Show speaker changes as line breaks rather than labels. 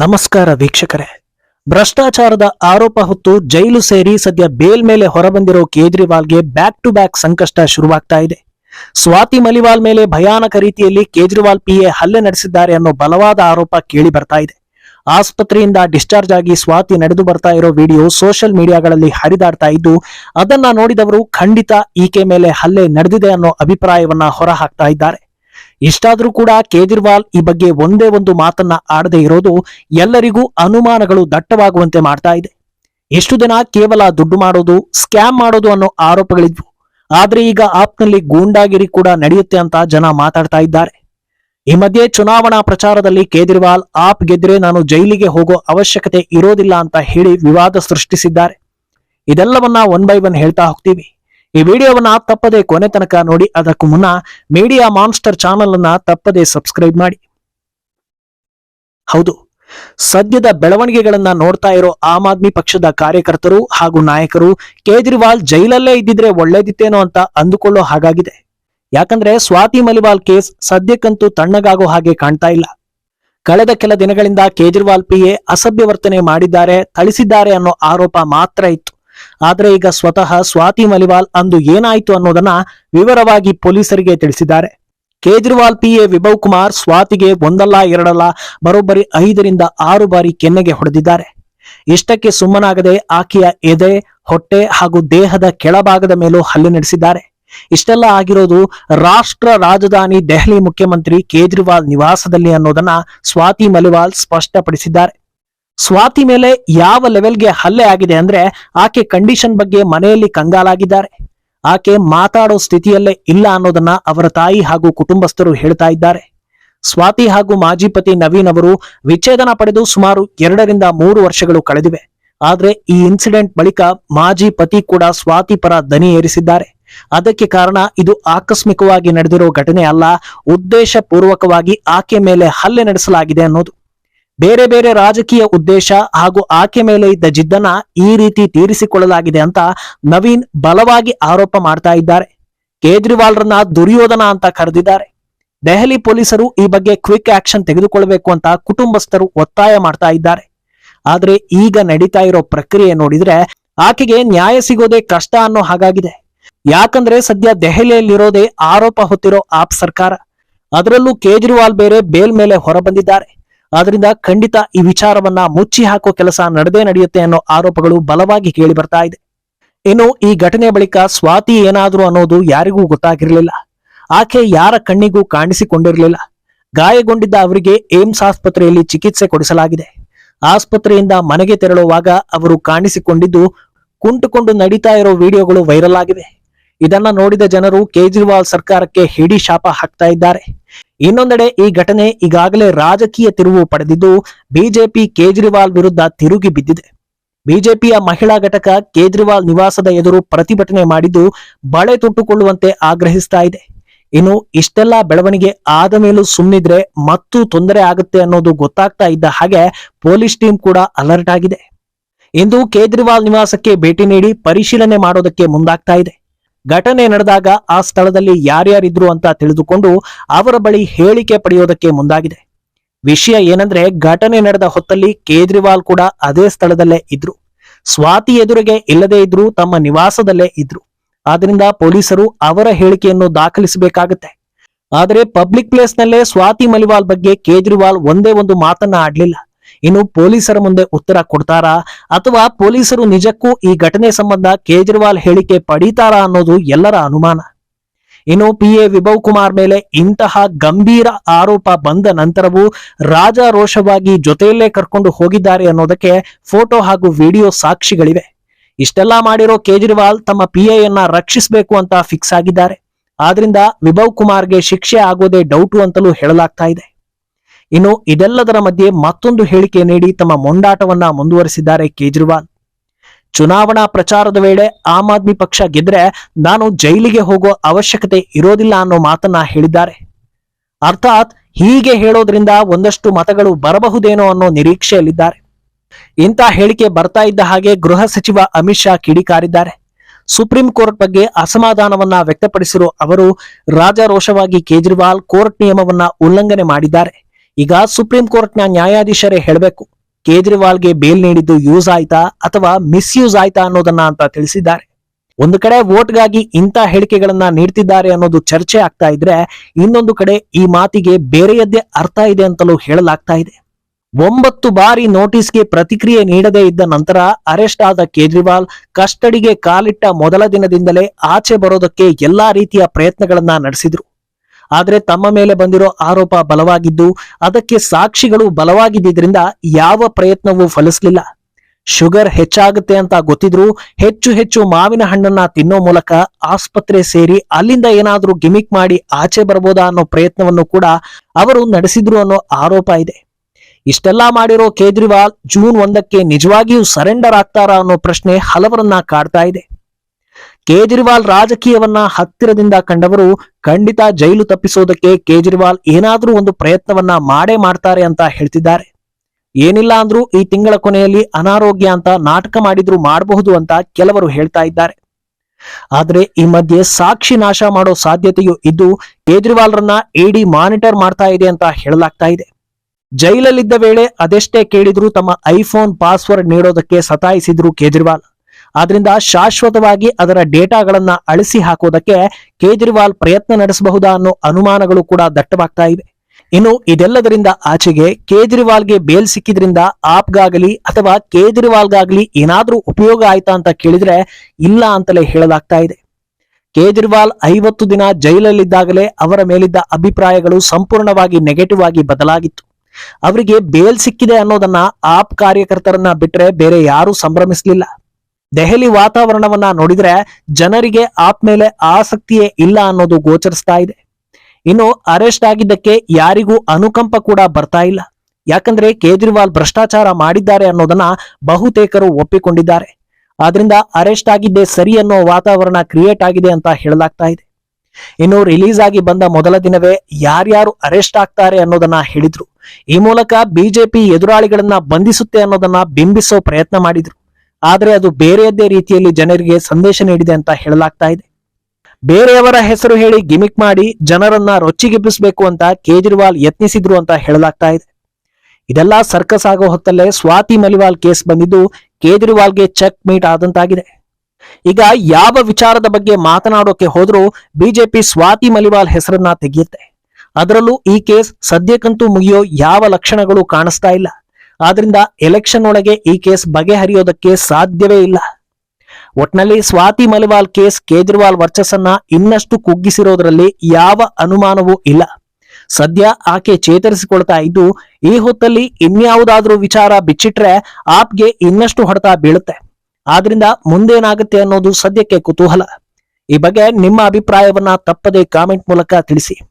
ನಮಸ್ಕಾರ ವೀಕ್ಷಕರೇ. ಭ್ರಷ್ಟಾಚಾರದ ಆರೋಪ ಹೊತ್ತು ಜೈಲು ಸೇರಿ ಸದ್ಯ ಬೇಲ್ ಮೇಲೆ ಹೊರಬಂದಿರೋ ಕೇಜ್ರಿವಾಲ್ಗೆ ಬ್ಯಾಕ್ ಟು ಬ್ಯಾಕ್ ಸಂಕಷ್ಟ ಶುರುವಾಗ್ತಾ ಇದೆ. ಸ್ವಾತಿ ಮಲಿವಾಲ್ ಮೇಲೆ ಭಯಾನಕ ರೀತಿಯಲ್ಲಿ ಕೇಜ್ರಿವಾಲ್ ಪಿಎ ಹಲ್ಲೆ ನಡೆಸಿದ್ದಾರೆ ಅನ್ನೋ ಬಲವಾದ ಆರೋಪ ಕೇಳಿ ಬರ್ತಾ ಇದೆ. ಆಸ್ಪತ್ರೆಯಿಂದ ಡಿಸ್ಚಾರ್ಜ್ ಆಗಿ ಸ್ವಾತಿ ನಡೆದು ಬರ್ತಾ ಇರೋ ವಿಡಿಯೋ ಸೋಷಿಯಲ್ ಮೀಡಿಯಾಗಳಲ್ಲಿ ಹರಿದಾಡ್ತಾ ಇದ್ದು, ಅದನ್ನ ನೋಡಿದವರು ಖಂಡಿತ ಈಕೆ ಮೇಲೆ ಹಲ್ಲೆ ನಡೆದಿದೆ ಅನ್ನೋ ಅಭಿಪ್ರಾಯವನ್ನ ಹೊರ ಹಾಕ್ತಾ ಇದ್ದಾರೆ. ಇಷ್ಟಾದ್ರೂ ಕೂಡ ಕೇಜ್ರಿವಾಲ್ ಈ ಬಗ್ಗೆ ಒಂದೇ ಒಂದು ಮಾತನ್ನ ಆಡದೆ ಇರೋದು ಎಲ್ಲರಿಗೂ ಅನುಮಾನಗಳು ದಟ್ಟವಾಗುವಂತೆ ಮಾಡ್ತಾ ಇದೆ. ಎಷ್ಟು ದಿನ ಕೇವಲ ದುಡ್ಡು ಮಾಡೋದು, ಸ್ಕ್ಯಾಮ್ ಮಾಡೋದು ಅನ್ನೋ ಆರೋಪಗಳಿದ್ವು. ಆದ್ರೆ ಈಗ ಆಪ್ನಲ್ಲಿ ಗೂಂಡಾಗಿರಿ ಕೂಡ ನಡೆಯುತ್ತೆ ಅಂತ ಜನ ಮಾತಾಡ್ತಾ ಇದ್ದಾರೆ. ಈ ಮಧ್ಯೆ ಚುನಾವಣಾ ಪ್ರಚಾರದಲ್ಲಿ ಕೇಜ್ರಿವಾಲ್ ಆಪ್ ಗೆದ್ರೆ ನಾನು ಜೈಲಿಗೆ ಹೋಗೋ ಅವಶ್ಯಕತೆ ಇರೋದಿಲ್ಲ ಅಂತ ಹೇಳಿ ವಿವಾದ ಸೃಷ್ಟಿಸಿದ್ದಾರೆ. ಇದೆಲ್ಲವನ್ನ ಒನ್ ಬೈ ಒನ್ ಹೇಳ್ತಾ ಹೋಗ್ತೀವಿ. ಈ ವಿಡಿಯೋವನ್ನ ತಪ್ಪದೆ ಕೊನೆ ತನಕ ನೋಡಿ, ಅದಕ್ಕೂ ಮುನ್ನ ಮೀಡಿಯಾ ಮಾನ್ಸ್ಟರ್ ಚಾನೆಲ್ ಅನ್ನ ತಪ್ಪದೆ ಸಬ್ಸ್ಕ್ರೈಬ್ ಮಾಡಿ. ಹೌದು, ಸದ್ಯದ ಬೆಳವಣಿಗೆಗಳನ್ನ ನೋಡ್ತಾ ಇರೋ ಆಮ್ ಆದ್ಮಿ ಪಕ್ಷದ ಕಾರ್ಯಕರ್ತರು ಹಾಗೂ ನಾಯಕರು ಕೇಜ್ರಿವಾಲ್ ಜೈಲಲ್ಲೇ ಇದ್ದಿದ್ರೆ ಒಳ್ಳೇದಿತ್ತೇನೋ ಅಂತ ಅಂದುಕೊಳ್ಳೋ ಹಾಗಾಗಿದೆ. ಯಾಕಂದ್ರೆ ಸ್ವಾತಿ ಮಲಿವಾಲ್ ಕೇಸ್ ಸದ್ಯಕ್ಕಂತೂ ತಣ್ಣಗಾಗೋ ಹಾಗೆ ಕಾಣ್ತಾ ಇಲ್ಲ. ಕಳೆದ ಕೆಲ ದಿನಗಳಿಂದ ಕೇಜ್ರಿವಾಲ್ ಪಿಎ ಅಸಭ್ಯ ವರ್ತನೆ ಮಾಡಿದ್ದಾರೆ, ಥಳಿಸಿದ್ದಾರೆ ಅನ್ನೋ ಆರೋಪ ಮಾತ್ರ ಇತ್ತು. ಆದ್ರೆ ಈಗ ಸ್ವತಃ ಸ್ವಾತಿ ಮಲಿವಾಲ್ ಅಂದು ಏನಾಯ್ತು ಅನ್ನೋದನ್ನ ವಿವರವಾಗಿ ಪೊಲೀಸರಿಗೆ ತಿಳಿಸಿದ್ದಾರೆ. ಕೇಜ್ರಿವಾಲ್ ಪಿಎ ವಿಭವ್ ಕುಮಾರ್ ಸ್ವಾತಿಗೆ ಒಂದಲ್ಲ, ಎರಡಲ್ಲ, ಬರೋಬ್ಬರಿ ಐದರಿಂದ ಆರು ಬಾರಿ ಕೆನ್ನೆಗೆ ಹೊಡೆದಿದ್ದಾರೆ. ಇಷ್ಟಕ್ಕೆ ಸುಮ್ಮನಾಗದೆ ಆಕೆಯ ಎದೆ, ಹೊಟ್ಟೆ ಹಾಗೂ ದೇಹದ ಕೆಳಭಾಗದ ಮೇಲೂ ಹಲ್ಲೆ ನಡೆಸಿದ್ದಾರೆ. ಇಷ್ಟೆಲ್ಲ ಆಗಿರೋದು ರಾಷ್ಟ್ರ ರಾಜಧಾನಿ ದೆಹಲಿ ಮುಖ್ಯಮಂತ್ರಿ ಕೇಜ್ರಿವಾಲ್ ನಿವಾಸದಲ್ಲಿ ಅನ್ನೋದನ್ನ ಸ್ವಾತಿ ಮಲಿವಾಲ್ ಸ್ಪಷ್ಟಪಡಿಸಿದ್ದಾರೆ. ಸ್ವಾತಿ ಮೇಲೆ ಯಾವ ಲೆವೆಲ್ಗೆ ಹಲ್ಲೆ ಆಗಿದೆ ಅಂದ್ರೆ ಆಕೆ ಕಂಡೀಷನ್ ಬಗ್ಗೆ ಮನೆಯಲ್ಲಿ ಕಂಗಾಲಾಗಿದ್ದಾರೆ. ಆಕೆ ಮಾತಾಡೋ ಸ್ಥಿತಿಯಲ್ಲೇ ಇಲ್ಲ ಅನ್ನೋದನ್ನ ಅವರ ತಾಯಿ ಹಾಗೂ ಕುಟುಂಬಸ್ಥರು ಹೇಳ್ತಾ ಇದ್ದಾರೆ. ಸ್ವಾತಿ ಹಾಗೂ ಮಾಜಿ ಪತಿ ನವೀನ್ ಅವರು ವಿಚ್ಛೇದನ ಪಡೆದು ಸುಮಾರು ಎರಡರಿಂದ ಮೂರು ವರ್ಷಗಳು ಕಳೆದಿವೆ. ಆದ್ರೆ ಈ ಇನ್ಸಿಡೆಂಟ್ ಬಳಿಕ ಮಾಜಿ ಪತಿ ಕೂಡ ಸ್ವಾತಿ ಪರ ದನಿ ಏರಿಸಿದ್ದಾರೆ. ಅದಕ್ಕೆ ಕಾರಣ ಇದು ಆಕಸ್ಮಿಕವಾಗಿ ನಡೆದಿರೋ ಘಟನೆ ಅಲ್ಲ ಉದ್ದೇಶ ಪೂರ್ವಕವಾಗಿ ಆಕೆ ಮೇಲೆ ಹಲ್ಲೆ ನಡೆಸಲಾಗಿದೆ ಅನ್ನೋದು. ಬೇರೆ ಬೇರೆ ರಾಜಕೀಯ ಉದ್ದೇಶ ಹಾಗೂ ಆಕೆ ಮೇಲೆ ಇದ್ದ ಜಿದ್ದನ್ನ ಈ ರೀತಿ ತೀರಿಸಿಕೊಳ್ಳಲಾಗಿದೆ ಅಂತ ನವೀನ್ ಬಲವಾಗಿ ಆರೋಪ ಮಾಡ್ತಾ ಇದ್ದಾರೆ. ಕೇಜ್ರಿವಾಲ್ರನ್ನ ದುರ್ಯೋಧನ ಅಂತ ಕರೆದಿದ್ದಾರೆ. ದೆಹಲಿ ಪೊಲೀಸರು ಈ ಬಗ್ಗೆ ಕ್ವಿಕ್ ಆಕ್ಷನ್ ತೆಗೆದುಕೊಳ್ಬೇಕು ಅಂತ ಕುಟುಂಬಸ್ಥರು ಒತ್ತಾಯ ಮಾಡ್ತಾ ಇದ್ದಾರೆ. ಆದ್ರೆ ಈಗ ನಡೀತಾ ಇರೋ ಪ್ರಕ್ರಿಯೆ ನೋಡಿದ್ರೆ ಆಕೆಗೆ ನ್ಯಾಯ ಸಿಗೋದೇ ಕಷ್ಟ ಅನ್ನೋ ಹಾಗಾಗಿದೆ. ಯಾಕಂದ್ರೆ ಸದ್ಯ ದೆಹಲಿಯಲ್ಲಿರೋದೇ ಆರೋಪ ಹೊತ್ತಿರೋ ಆಪ್ ಸರ್ಕಾರ. ಅದರಲ್ಲೂ ಕೇಜ್ರಿವಾಲ್ ಬೇರೆ ಬೇಲ್ ಮೇಲೆ ಹೊರಬಂದಿದ್ದಾರೆ. ಆದ್ರಿಂದ ಖಂಡಿತ ಈ ವಿಚಾರವನ್ನ ಮುಚ್ಚಿ ಹಾಕೋ ಕೆಲಸ ನಡೆದೇ ನಡೆಯುತ್ತೆ ಅನ್ನೋ ಆರೋಪಗಳು ಬಲವಾಗಿ ಕೇಳಿ ಬರ್ತಾ ಇದೆ. ಇನ್ನು ಈ ಘಟನೆ ಬಳಿಕ ಸ್ವಾತಿ ಏನಾದ್ರು ಅನ್ನೋದು ಯಾರಿಗೂ ಗೊತ್ತಾಗಿರಲಿಲ್ಲ. ಆಕೆ ಯಾರ ಕಣ್ಣಿಗೂ ಕಾಣಿಸಿಕೊಂಡಿರಲಿಲ್ಲ. ಗಾಯಗೊಂಡಿದ್ದ ಅವರಿಗೆ ಏಮ್ಸ್ ಆಸ್ಪತ್ರೆಯಲ್ಲಿ ಚಿಕಿತ್ಸೆ ಕೊಡಿಸಲಾಗಿದೆ. ಆಸ್ಪತ್ರೆಯಿಂದ ಮನೆಗೆ ತೆರಳುವಾಗ ಅವರು ಕಾಣಿಸಿಕೊಂಡಿದ್ದು ಕುಂಟುಕೊಂಡು ನಡೀತಾ ಇರೋ ವಿಡಿಯೋಗಳು ವೈರಲ್ ಆಗಿವೆ. ಇದನ್ನ ನೋಡಿದ ಜನರು ಕೇಜ್ರಿವಾಲ್ ಸರ್ಕಾರಕ್ಕೆ ಹಿಡಿ ಶಾಪ ಹಾಕ್ತಾ ಇದ್ದಾರೆ. ಇನ್ನೊಂದೆಡೆ ಈ ಘಟನೆ ಈಗಾಗಲೇ ರಾಜಕೀಯ ತಿರುವು ಪಡೆದಿದ್ದು ಬಿಜೆಪಿ ಕೇಜ್ರಿವಾಲ್ ವಿರುದ್ಧ ತಿರುಗಿ ಬಿದ್ದಿದೆ. ಬಿಜೆಪಿಯ ಮಹಿಳಾ ಘಟಕ ಕೇಜ್ರಿವಾಲ್ ನಿವಾಸದ ಎದುರು ಪ್ರತಿಭಟನೆ ಮಾಡಿದ್ದು ಬಳೆ ತೊಟ್ಟುಕೊಳ್ಳುವಂತೆ ಆಗ್ರಹಿಸ್ತಾ ಇದೆ. ಇನ್ನು ಇಷ್ಟೆಲ್ಲ ಬೆಳವಣಿಗೆ ಆದ ಮೇಲೂ ಸುಮ್ಮನಿದ್ರೆ ಮತ್ತೂ ತೊಂದರೆ ಆಗುತ್ತೆ ಅನ್ನೋದು ಗೊತ್ತಾಗ್ತಾ ಇದ್ದ ಹಾಗೆ ಪೊಲೀಸ್ ಟೀಮ್ ಕೂಡ ಅಲರ್ಟ್ ಆಗಿದೆ. ಇಂದು ಕೇಜ್ರಿವಾಲ್ ನಿವಾಸಕ್ಕೆ ಭೇಟಿ ನೀಡಿ ಪರಿಶೀಲನೆ ಮಾಡೋದಕ್ಕೆ ಮುಂದಾಗ್ತಾ ಇದೆ. ಘಟನೆ ನಡೆದಾಗ ಆ ಸ್ಥಳದಲ್ಲಿ ಯಾರ್ಯಾರಿದ್ರು ಅಂತ ತಿಳಿದುಕೊಂಡು ಅವರ ಬಳಿ ಹೇಳಿಕೆ ಪಡೆಯೋದಕ್ಕೆ ಮುಂದಾಗಿದೆ. ವಿಷಯ ಏನಂದ್ರೆ ಘಟನೆ ನಡೆದ ಹೊತ್ತಲ್ಲಿ ಕೇಜ್ರಿವಾಲ್ ಕೂಡ ಅದೇ ಸ್ಥಳದಲ್ಲೇ ಇದ್ರು. ಸ್ವಾತಿ ಎದುರಿಗೆ ಇಲ್ಲದೇ ಇದ್ರು ತಮ್ಮ ನಿವಾಸದಲ್ಲೇ ಇದ್ರು. ಆದ್ರಿಂದ ಪೊಲೀಸರು ಅವರ ಹೇಳಿಕೆಯನ್ನು ದಾಖಲಿಸಬೇಕಾಗತ್ತೆ. ಆದರೆ ಪಬ್ಲಿಕ್ ಪ್ಲೇಸ್ ನಲ್ಲೇ ಸ್ವಾತಿ ಮಲಿವಾಲ್ ಬಗ್ಗೆ ಕೇಜ್ರಿವಾಲ್ ಒಂದೇ ಒಂದು ಮಾತನ್ನ ಆಡ್ಲಿಲ್ಲ. ಇನ್ನು ಪೊಲೀಸರ ಮುಂದೆ ಉತ್ತರ ಕೊಡ್ತಾರಾ? ಅಥವಾ ಪೊಲೀಸರು ನಿಜಕ್ಕೂ ಈ ಘಟನೆ ಸಂಬಂಧ ಕೇಜ್ರಿವಾಲ್ ಹೇಳಿಕೆ ಪಡೀತಾರಾ ಅನ್ನೋದು ಎಲ್ಲರ ಅನುಮಾನ? ಇನ್ನು ಪಿ ಎ ವಿಭವ್ ಕುಮಾರ್ ಮೇಲೆ ಇಂತಹ ಗಂಭೀರ ಆರೋಪ ಬಂದ ನಂತರವೂ ರಾಜಾರೋಷವಾಗಿ ಜೊತೆಯಲ್ಲೇ ಕರ್ಕೊಂಡು ಹೋಗಿದ್ದಾರೆ ಅನ್ನೋದಕ್ಕೆ ಫೋಟೋ ಹಾಗೂ ವಿಡಿಯೋ ಸಾಕ್ಷಿಗಳಿವೆ. ಇಷ್ಟೆಲ್ಲಾ ಮಾಡಿರೋ ಕೇಜ್ರಿವಾಲ್ ತಮ್ಮ ಪಿ ಎನ್ನ ರಕ್ಷಿಸಬೇಕು ಅಂತ ಫಿಕ್ಸ್ ಆಗಿದ್ದಾರೆ. ಆದ್ರಿಂದ ವಿಭವ್ ಕುಮಾರ್ಗೆ ಶಿಕ್ಷೆ ಆಗೋದೇ ಡೌಟು ಅಂತಲೂ ಹೇಳಲಾಗ್ತಾ ಇದೆ. ಇನ್ನು ಇದೆಲ್ಲದರ ಮಧ್ಯೆ ಮತ್ತೊಂದು ಹೇಳಿಕೆ ನೀಡಿ ತಮ್ಮ ಮೊಂಡಾಟವನ್ನ ಮುಂದುವರಿಸಿದ್ದಾರೆ ಕೇಜ್ರಿವಾಲ್. ಚುನಾವಣಾ ಪ್ರಚಾರದ ವೇಳೆ ಆಮ್ ಆದ್ಮಿ ಪಕ್ಷ ಗೆದ್ರೆ ನಾನು ಜೈಲಿಗೆ ಹೋಗೋ ಅವಶ್ಯಕತೆ ಇರೋದಿಲ್ಲ ಅನ್ನೋ ಮಾತನ್ನ ಹೇಳಿದ್ದಾರೆ. ಅರ್ಥಾತ್ ಹೀಗೆ ಹೇಳೋದ್ರಿಂದ ಒಂದಷ್ಟು ಮತಗಳು ಬರಬಹುದೇನೋ ಅನ್ನೋ ನಿರೀಕ್ಷೆಯಲ್ಲಿದ್ದಾರೆ. ಇಂಥ ಹೇಳಿಕೆ ಬರ್ತಾ ಇದ್ದ ಹಾಗೆ ಗೃಹ ಸಚಿವ ಅಮಿತ್ ಶಾ ಕಿಡಿಕಾರಿದ್ದಾರೆ. ಸುಪ್ರೀಂ ಕೋರ್ಟ್ ಬಗ್ಗೆ ಅಸಮಾಧಾನವನ್ನ ವ್ಯಕ್ತಪಡಿಸಿರುವ ಅವರು ರಾಜಾರೋಷವಾಗಿ ಕೇಜ್ರಿವಾಲ್ ಕೋರ್ಟ್ ನಿಯಮವನ್ನ ಉಲ್ಲಂಘನೆ ಮಾಡಿದ್ದಾರೆ. ಈಗ ಸುಪ್ರೀಂ ಕೋರ್ಟ್ನ ನ್ಯಾಯಾಧೀಶರೇ ಹೇಳಬೇಕು, ಕೇಜ್ರಿವಾಲ್ಗೆ ಬೇಲ್ ನೀಡಿದ್ದು ಯೂಸ್ ಆಯ್ತಾ ಅಥವಾ ಮಿಸ್ಯೂಸ್ ಆಯ್ತಾ ಅನ್ನೋದನ್ನ ಅಂತ ತಿಳಿಸಿದ್ದಾರೆ. ಒಂದು ಕಡೆ ವೋಟ್ಗಾಗಿ ಇಂಥ ಹೇಳಿಕೆಗಳನ್ನ ನೀಡ್ತಿದ್ದಾರೆ ಅನ್ನೋದು ಚರ್ಚೆ ಆಗ್ತಾ ಇದ್ರೆ, ಇನ್ನೊಂದು ಕಡೆ ಈ ಮಾತಿಗೆ ಬೇರೆಯದ್ದೇ ಅರ್ಥ ಇದೆ ಅಂತಲೂ ಹೇಳಲಾಗ್ತಾ ಇದೆ. ಒಂಬತ್ತು ಬಾರಿ ನೋಟಿಸ್ಗೆ ಪ್ರತಿಕ್ರಿಯೆ ನೀಡದೇ ಇದ್ದ ನಂತರ ಅರೆಸ್ಟ್ ಆದ ಕೇಜ್ರಿವಾಲ್ ಕಸ್ಟಡಿಗೆ ಕಾಲಿಟ್ಟ ಮೊದಲ ದಿನದಿಂದಲೇ ಆಚೆ ಬರೋದಕ್ಕೆ ಎಲ್ಲಾ ರೀತಿಯ ಪ್ರಯತ್ನಗಳನ್ನ ನಡೆಸಿದ್ರು. ಆದ್ರೆ ತಮ್ಮ ಮೇಲೆ ಬಂದಿರೋ ಆರೋಪ ಬಲವಾಗಿದ್ದು, ಅದಕ್ಕೆ ಸಾಕ್ಷಿಗಳು ಬಲವಾಗಿದ್ದರಿಂದ ಯಾವ ಪ್ರಯತ್ನವೂ ಫಲಿಸಲಿಲ್ಲ. ಶುಗರ್ ಹೆಚ್ಚಾಗುತ್ತೆ ಅಂತ ಗೊತ್ತಿದ್ರು ಹೆಚ್ಚು ಹೆಚ್ಚು ಮಾವಿನ ಹಣ್ಣನ್ನ ತಿನ್ನೋ ಮೂಲಕ ಆಸ್ಪತ್ರೆ ಸೇರಿ ಅಲ್ಲಿಂದ ಏನಾದರೂ ಗಿಮಿಕ್ ಮಾಡಿ ಆಚೆ ಬರಬಹುದಾ ಅನ್ನೋ ಪ್ರಯತ್ನವನ್ನು ಕೂಡ ಅವರು ನಡೆಸಿದ್ರು ಅನ್ನೋ ಆರೋಪ ಇದೆ. ಇಷ್ಟೆಲ್ಲಾ ಮಾಡಿರೋ ಕೇಜ್ರಿವಾಲ್ ಜೂನ್ ಒಂದಕ್ಕೆ ನಿಜವಾಗಿಯೂ ಸರೆಂಡರ್ ಆಗ್ತಾರಾ ಅನ್ನೋ ಪ್ರಶ್ನೆ ಹಲವರನ್ನ ಕಾಡ್ತಾ ಇದೆ. ಕೇಜ್ರಿವಾಲ್ ರಾಜಕೀಯವನ್ನ ಹತ್ತಿರದಿಂದ ಕಂಡವರು ಖಂಡಿತ ಜೈಲು ತಪ್ಪಿಸೋದಕ್ಕೆ ಕೇಜ್ರಿವಾಲ್ ಏನಾದ್ರೂ ಒಂದು ಪ್ರಯತ್ನವನ್ನ ಮಾಡೇ ಮಾಡ್ತಾರೆ ಅಂತ ಹೇಳ್ತಿದ್ದಾರೆ. ಏನಿಲ್ಲ ಅಂದ್ರೂ ಈ ತಿಂಗಳ ಕೊನೆಯಲ್ಲಿ ಅನಾರೋಗ್ಯ ಅಂತ ನಾಟಕ ಮಾಡಿದ್ರು ಮಾಡಬಹುದು ಅಂತ ಕೆಲವರು ಹೇಳ್ತಾ ಇದ್ದಾರೆ. ಆದ್ರೆ ಈ ಮಧ್ಯೆ ಸಾಕ್ಷಿ ನಾಶ ಮಾಡೋ ಸಾಧ್ಯತೆಯೂ ಇದ್ದು ಕೇಜ್ರಿವಾಲ್ರನ್ನ ಇಡಿ ಮಾನಿಟರ್ ಮಾಡ್ತಾ ಇದೆ ಅಂತ ಹೇಳಲಾಗ್ತಾ ಇದೆ. ಜೈಲಲ್ಲಿದ್ದ ವೇಳೆ ಅದೆಷ್ಟೇ ಕೇಳಿದ್ರು ತಮ್ಮ ಐಫೋನ್ ಪಾಸ್ವರ್ಡ್ ನೀಡೋದಕ್ಕೆ ಸತಾಯಿಸಿದ್ರು ಕೇಜ್ರಿವಾಲ್. ಆದ್ರಿಂದ ಶಾಶ್ವತವಾಗಿ ಅದರ ಡೇಟಾಗಳನ್ನ ಅಳಿಸಿ ಹಾಕೋದಕ್ಕೆ ಕೇಜ್ರಿವಾಲ್ ಪ್ರಯತ್ನ ನಡೆಸಬಹುದಾ ಅನ್ನೋ ಅನುಮಾನಗಳು ಕೂಡ ದಟ್ಟವಾಗ್ತಾ ಇವೆ. ಇನ್ನು ಇದೆಲ್ಲದರಿಂದ ಆಚೆಗೆ ಕೇಜ್ರಿವಾಲ್ಗೆ ಬೇಲ್ ಸಿಕ್ಕಿದ್ರಿಂದ ಆಪ್ಗಾಗಲಿ ಅಥವಾ ಕೇಜ್ರಿವಾಲ್ಗಾಗಲಿ ಏನಾದ್ರೂ ಉಪಯೋಗ ಆಯ್ತಾ ಅಂತ ಕೇಳಿದ್ರೆ ಇಲ್ಲ ಅಂತಲೇ ಹೇಳಲಾಗ್ತಾ ಇದೆ. ಕೇಜ್ರಿವಾಲ್ ಐವತ್ತು ದಿನ ಜೈಲಲ್ಲಿದ್ದಾಗಲೇ ಅವರ ಮೇಲಿದ್ದ ಅಭಿಪ್ರಾಯಗಳು ಸಂಪೂರ್ಣವಾಗಿ ನೆಗೆಟಿವ್ ಆಗಿ ಬದಲಾಗಿತ್ತು. ಅವರಿಗೆ ಬೇಲ್ ಸಿಕ್ಕಿದೆ ಅನ್ನೋದನ್ನ ಆಪ್ ಕಾರ್ಯಕರ್ತರನ್ನ ಬಿಟ್ರೆ ಬೇರೆ ಯಾರೂ ಸಂಭ್ರಮಿಸಲಿಲ್ಲ. ದೆಹಲಿ ವಾತಾವರಣವನ್ನ ನೋಡಿದ್ರೆ ಜನರಿಗೆ ಆಪ್ ಮೇಲೆ ಆಸಕ್ತಿಯೇ ಇಲ್ಲ ಅನ್ನೋದು ಗೋಚರಿಸ್ತಾ ಇದೆ. ಇನ್ನು ಅರೆಸ್ಟ್ ಆಗಿದ್ದಕ್ಕೆ ಯಾರಿಗೂ ಅನುಕಂಪ ಕೂಡ ಬರ್ತಾ ಇಲ್ಲ. ಯಾಕಂದ್ರೆ ಕೇಜ್ರಿವಾಲ್ ಭ್ರಷ್ಟಾಚಾರ ಮಾಡಿದ್ದಾರೆ ಅನ್ನೋದನ್ನ ಬಹುತೇಕರು ಒಪ್ಪಿಕೊಂಡಿದ್ದಾರೆ. ಆದ್ರಿಂದ ಅರೆಸ್ಟ್ ಆಗಿದ್ದೇ ಸರಿ ಅನ್ನೋ ವಾತಾವರಣ ಕ್ರಿಯೇಟ್ ಆಗಿದೆ ಅಂತ ಹೇಳಲಾಗ್ತಾ ಇದೆ. ಇನ್ನು ರಿಲೀಸ್ ಆಗಿ ಬಂದ ಮೊದಲ ದಿನವೇ ಯಾರ್ಯಾರು ಅರೆಸ್ಟ್ ಆಗ್ತಾರೆ ಅನ್ನೋದನ್ನ ಹೇಳಿದ್ರು. ಈ ಮೂಲಕ ಬಿಜೆಪಿ ಎದುರಾಳಿಗಳನ್ನ ಬಂಧಿಸುತ್ತೆ ಅನ್ನೋದನ್ನ ಬಿಂಬಿಸೋ ಪ್ರಯತ್ನ ಮಾಡಿದ್ರು. ಆದ್ರೆ ಅದು ಬೇರೆಯದ್ದೇ ರೀತಿಯಲ್ಲಿ ಜನರಿಗೆ ಸಂದೇಶ ನೀಡಿದೆ ಅಂತ ಹೇಳಲಾಗ್ತಾ ಇದೆ. ಬೇರೆಯವರ ಹೆಸರು ಹೇಳಿ ಗಿಮಿಕ್ ಮಾಡಿ ಜನರನ್ನ ರೊಚ್ಚಿಗೆಬ್ಬಿಸಬೇಕು ಅಂತ ಕೇಜ್ರಿವಾಲ್ ಯತ್ನಿಸಿದ್ರು ಅಂತ ಹೇಳಲಾಗ್ತಾ ಇದೆ. ಇದೆಲ್ಲ ಸರ್ಕಸ್ ಆಗೋ ಹೊತ್ತಲ್ಲೇ ಸ್ವಾತಿ ಮಲಿವಾಲ್ ಕೇಸ್ ಬಂದಿದ್ದು ಕೇಜ್ರಿವಾಲ್ಗೆ ಚೆಕ್ ಮೀಟ್ ಆದಂತಾಗಿದೆ. ಈಗ ಯಾವ ವಿಚಾರದ ಬಗ್ಗೆ ಮಾತನಾಡೋಕೆ ಹೋದ್ರೂ ಬಿಜೆಪಿ ಸ್ವಾತಿ ಮಲಿವಾಲ್ ಹೆಸರನ್ನ ತೆಗೆಯುತ್ತೆ. ಅದರಲ್ಲೂ ಈ ಕೇಸ್ ಸದ್ಯಕ್ಕಂತೂ ಮುಗಿಯೋ ಯಾವ ಲಕ್ಷಣಗಳು ಕಾಣಿಸ್ತಾ ಇಲ್ಲ. ಆದ್ರಿಂದ ಎಲೆಕ್ಷನ್ ಒಳಗೆ ಈ ಕೇಸ್ ಬಗೆಹರಿಯೋದಕ್ಕೆ ಸಾಧ್ಯವೇ ಇಲ್ಲ. ಒಟ್ನಲ್ಲಿ ಸ್ವಾತಿ ಮಲಿವಾಲ್ ಕೇಸ್ ಕೇಜ್ರಿವಾಲ್ ವರ್ಚಸ್ಸನ್ನ ಇನ್ನಷ್ಟು ಕುಗ್ಗಿಸಿರೋದ್ರಲ್ಲಿ ಯಾವ ಅನುಮಾನವೂ ಇಲ್ಲ. ಸದ್ಯ ಆಕೆ ಚೇತರಿಸಿಕೊಳ್ತಾ ಇದ್ದು, ಈ ಹೊತ್ತಲ್ಲಿ ಇನ್ಯಾವುದಾದ್ರೂ ವಿಚಾರ ಬಿಚ್ಚಿಟ್ರೆ ಆಪ್ಗೆ ಇನ್ನಷ್ಟು ಹೊಡೆತ ಬೀಳುತ್ತೆ. ಆದ್ರಿಂದ ಮುಂದೇನಾಗುತ್ತೆ ಅನ್ನೋದು ಸದ್ಯಕ್ಕೆ ಕುತೂಹಲ. ಈ ಬಗ್ಗೆ ನಿಮ್ಮ ಅಭಿಪ್ರಾಯವನ್ನ ತಪ್ಪದೆ ಕಾಮೆಂಟ್ ಮೂಲಕ ತಿಳಿಸಿ.